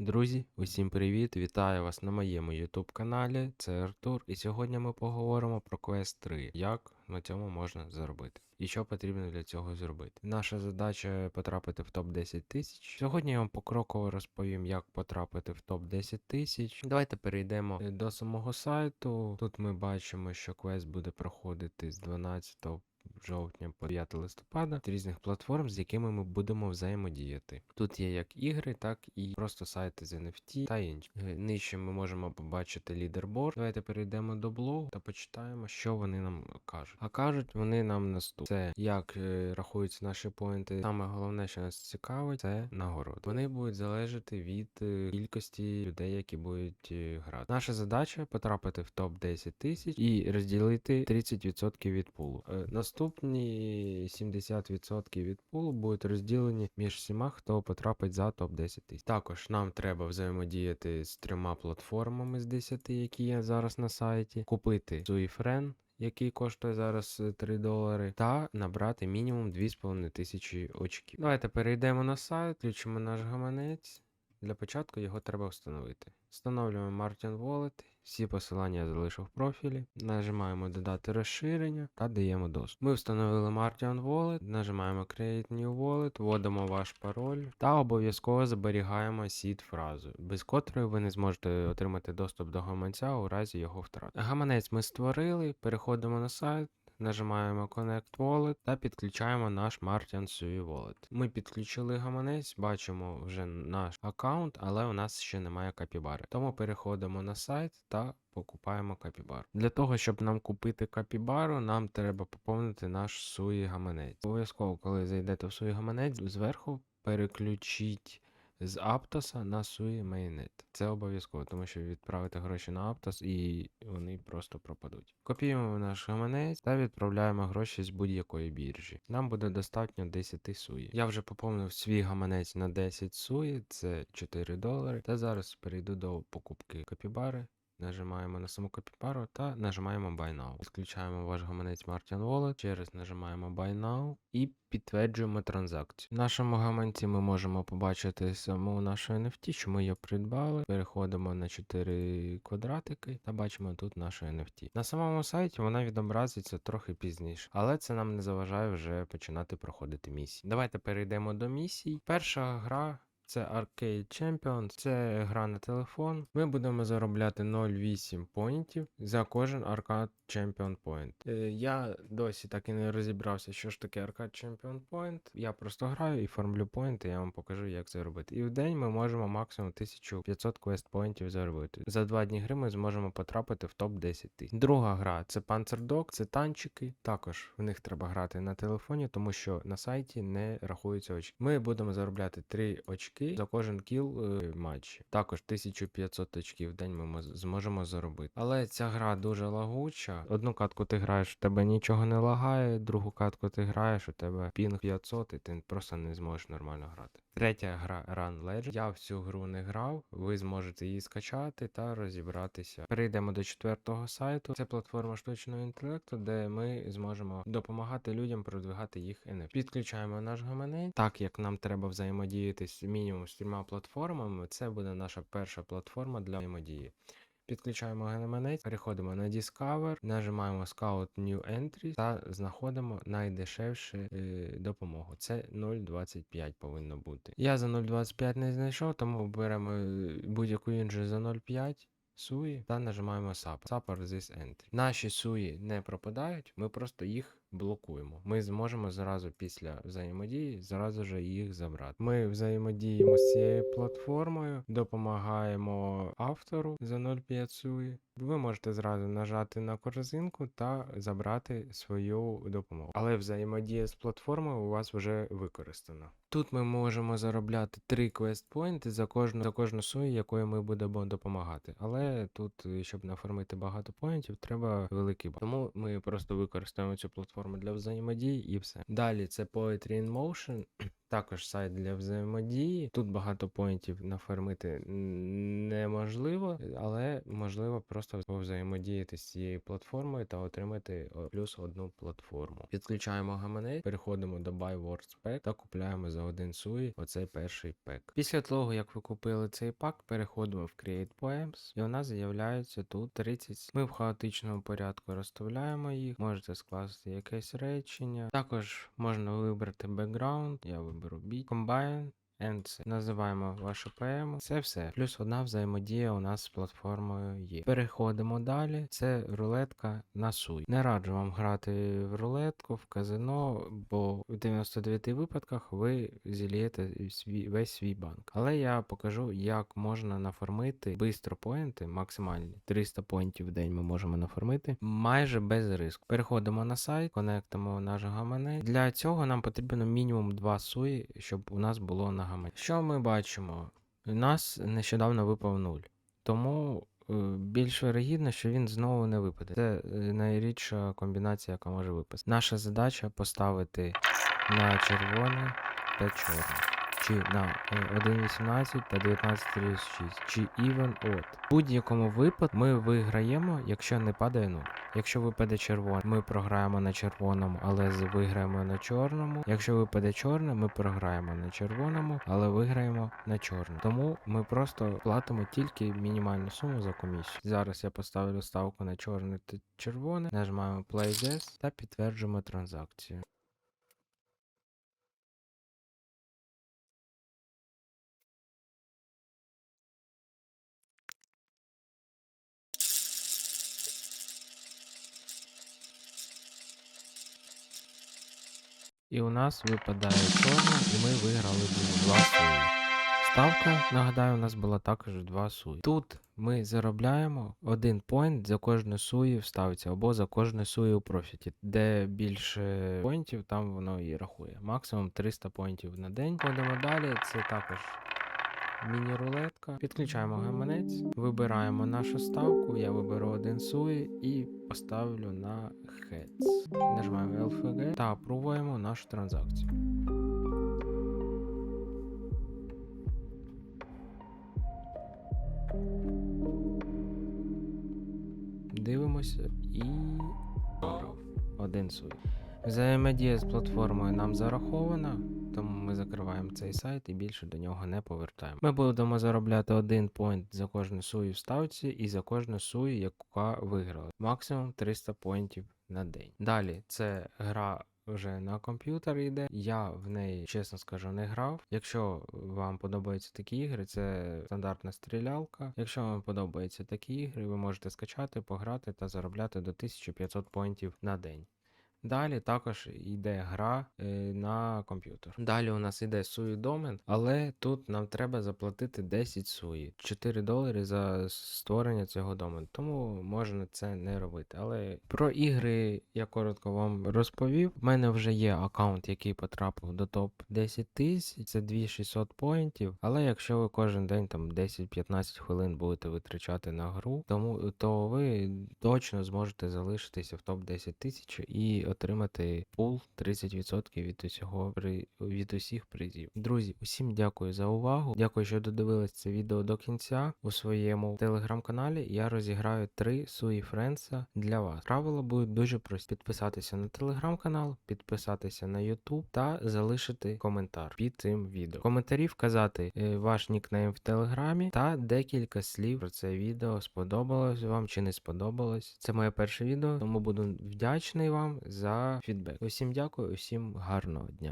Друзі, усім привіт! Вітаю вас на моєму YouTube каналі. Це Артур, і сьогодні ми поговоримо про Quest 3, як на цьому можна заробити. І що потрібно для цього зробити. Наша задача потрапити в топ 10 тисяч. Сьогодні я вам покроково розповім, як потрапити в топ 10 тисяч. Давайте перейдемо е, до самого сайту. Тут ми бачимо, що квест буде проходити з 12 жовтня по 5 листопада різних платформ, з якими ми будемо взаємодіяти. Тут є як ігри, так і просто сайти з NFT та інші. Е, Нижче ми можемо побачити лідерборд. Давайте перейдемо до блогу та почитаємо, що вони нам кажуть. А кажуть вони нам наступне. Це як е, рахуються наші поінти. Саме головне, що нас цікавить, це нагороди. Вони будуть залежати від е, кількості людей, які будуть грати. Наша задача потрапити в топ 10 тисяч і розділити 30% від пулу. Е, Наступні 70% від пулу будуть розділені між всіма, хто потрапить за топ 10 тисяч. Також нам треба взаємодіяти з трьома платформами з 10, які є зараз на сайті, купити Suifren, який коштує зараз е, 3 долари, та набрати мінімум 2,5 тисячі очків. Давайте перейдемо на сайт, включимо наш гаманець. Для початку його треба встановити. Встановлюємо Martin Wallet, всі посилання я залишу в профілі, нажимаємо додати розширення та даємо доступ. Ми встановили Martian Wallet, нажимаємо Create New Wallet, вводимо ваш пароль та обов'язково зберігаємо сід фразу, без котрої ви не зможете отримати доступ до гаманця у разі його втрати. Гаманець ми створили, переходимо на сайт. Нажимаємо Connect Wallet та підключаємо наш Martian Sui Wallet. Ми підключили гаманець, бачимо вже наш аккаунт, але у нас ще немає капібари. Тому переходимо на сайт та покупаємо капібару. Для того, щоб нам купити капібару, нам треба поповнити наш Sui гаманець. Обов'язково, коли зайдете в Sui гаманець, зверху переключіть з Аптоса на Sui Mainnet. Це обов'язково, тому що відправити гроші на Аптос і вони просто пропадуть. Копіюємо наш гаманець та відправляємо гроші з будь-якої біржі. Нам буде достатньо 10 суї. Я вже поповнив свій гаманець на 10 суї, це 4 долари. Та зараз перейду до покупки копібари. Нажимаємо на саму копіпару та нажимаємо Buy Now. Підключаємо ваш гаманець Martin Wallet, через нажимаємо Buy Now і підтверджуємо транзакцію. В нашому гаманці ми можемо побачити саму нашу NFT, що ми її придбали. Переходимо на 4 квадратики та бачимо тут нашу NFT. На самому сайті вона відобразиться трохи пізніше, але це нам не заважає вже починати проходити місії. Давайте перейдемо до місій. Перша гра. Це Arcade Champions, це гра на телефон. Ми будемо заробляти 0,8 поінтів за кожен Arcade Champion Point. Е, я досі так і не розібрався, що ж таке Arcade Champion Point. Я просто граю і формлю поінти, я вам покажу, як це робити. І в день ми можемо максимум 1500 квест поінтів заробити. За два дні гри ми зможемо потрапити в топ 10 тисяч. Друга гра це Panzer Dog, це танчики. Також в них треба грати на телефоні, тому що на сайті не рахуються очки. Ми будемо заробляти 3 очки за кожен кіл е, матчі. Також 1500 очків в день ми зможемо заробити. Але ця гра дуже лагуча. Одну катку ти граєш, у тебе нічого не лагає, другу катку ти граєш, у тебе пінг 500, і ти просто не зможеш нормально грати. Третя гра Run Legend. Я в цю гру не грав. Ви зможете її скачати та розібратися. Перейдемо до четвертого сайту. Це платформа штучного інтелекту, де ми зможемо допомагати людям продвигати їх NFT. Підключаємо наш гаманець. Так як нам треба взаємодіяти з мінімум з трьома платформами, це буде наша перша платформа для взаємодії. Підключаємо гаманець, переходимо на Discover, нажимаємо Scout New Entry та знаходимо найдешевшу е, допомогу. Це 0.25 повинно бути. Я за 0.25 не знайшов, тому беремо е, будь-яку іншу за 0.5. Суї та нажимаємо SAP. SAP this Entry. Наші суї не пропадають, ми просто їх блокуємо. Ми зможемо зразу після взаємодії зразу же їх забрати. Ми взаємодіємо з цією платформою, допомагаємо автору за 0,5 суї. Ви можете зразу нажати на корзинку та забрати свою допомогу. Але взаємодія з платформою у вас вже використана. Тут ми можемо заробляти 3 квест-поінти за кожну за кожну сую, якою ми будемо допомагати. Але тут, е, щоб нафармити багато поінтів, треба великий бал. Тому ми просто використаємо цю платформу для взаємодії і все. Далі це Poetry in Motion. Також сайт для взаємодії. Тут багато поінтів нафармити неможливо, але можливо просто повзаємодіяти з цією платформою та отримати плюс одну платформу. Підключаємо гаманець, переходимо до Buy Words Pack та купляємо за один суї оцей перший пек. Після того, як ви купили цей пак, переходимо в Create Poems, і у нас з'являється тут 30. Ми в хаотичному порядку розставляємо їх, можете скласти якесь речення. Також можна вибрати бекграунд, я виберу обробіть комбайн. And називаємо вашу PM. Це все. Плюс одна взаємодія у нас з платформою є. Переходимо далі. Це рулетка на суй. Не раджу вам грати в рулетку, в казино, бо в 99 випадках ви зілієте весь свій банк. Але я покажу, як можна нафармити бистро поінти, максимальні 300 поінтів в день ми можемо нафармити майже без риску. Переходимо на сайт, конектимо наш гаманець. Для цього нам потрібно мінімум 2 суї, щоб у нас було на гаманець. Що ми бачимо? Нас нещодавно випав 0. Тому е, більш вирогідно, що він знову не випаде. Це е, найрідша комбінація, яка може випасти. Наша задача поставити на червоне та чорне. Чи на е, 1.18 та 19.36, чи even odd. В будь-якому випадку ми виграємо, якщо не падає 0. Якщо випаде червоне, ми програємо на червоному, але виграємо на чорному. Якщо випаде чорне, ми програємо на червоному, але виграємо на чорному. Тому ми просто платимо тільки мінімальну суму за комісію. Зараз я поставлю ставку на чорне та червоне, нажимаємо Play This та підтверджуємо транзакцію. І у нас випадає чорна, і ми виграли ду- два суї. Ставка, нагадаю, у нас була також два суї. Тут ми заробляємо один поінт за кожну сую в ставці або за кожну сую у профіті. Де більше поінтів, там воно і рахує. Максимум 300 поінтів на день. Ходимо далі, це також міні-рулетка. Підключаємо гаманець, вибираємо нашу ставку. Я виберу один суї і поставлю на Heads. Нажимаємо LFG та апрувуємо нашу транзакцію. Дивимося і. Один суй. Взаємодія з платформою нам зарахована, тому ми закриваємо цей сайт і більше до нього не повертаємо. Ми будемо заробляти один поінт за кожну сую в ставці і за кожну сую, яка виграла. Максимум 300 поінтів на день. Далі це гра. Вже на комп'ютер йде. Я в неї, чесно скажу, не грав. Якщо вам подобаються такі ігри, це стандартна стрілялка. Якщо вам подобаються такі ігри, ви можете скачати, пограти та заробляти до 1500 поінтів на день. Далі також йде гра е, на комп'ютер. Далі у нас йде суї домен, але тут нам треба заплатити 10 суї, 4 долари за створення цього домену. Тому можна це не робити. Але про ігри я коротко вам розповів. У мене вже є аккаунт, який потрапив до топ 10 тисяч, це 2600 поінтів. Але якщо ви кожен день там 10-15 хвилин будете витрачати на гру, тому то ви точно зможете залишитися в топ 10 тисяч і отримати пул 30% від усього від усіх призів. Друзі, усім дякую за увагу. Дякую, що додивились це відео до кінця. У своєму телеграм-каналі я розіграю три суї Френса для вас. Правила будуть дуже прості: підписатися на телеграм-канал, підписатися на YouTube та залишити коментар під цим відео. Коментарі вказати е, ваш нікнейм в телеграмі та декілька слів про це відео. Сподобалось вам чи не сподобалось. Це моє перше відео, тому буду вдячний вам за фідбек. Усім дякую, усім гарного дня.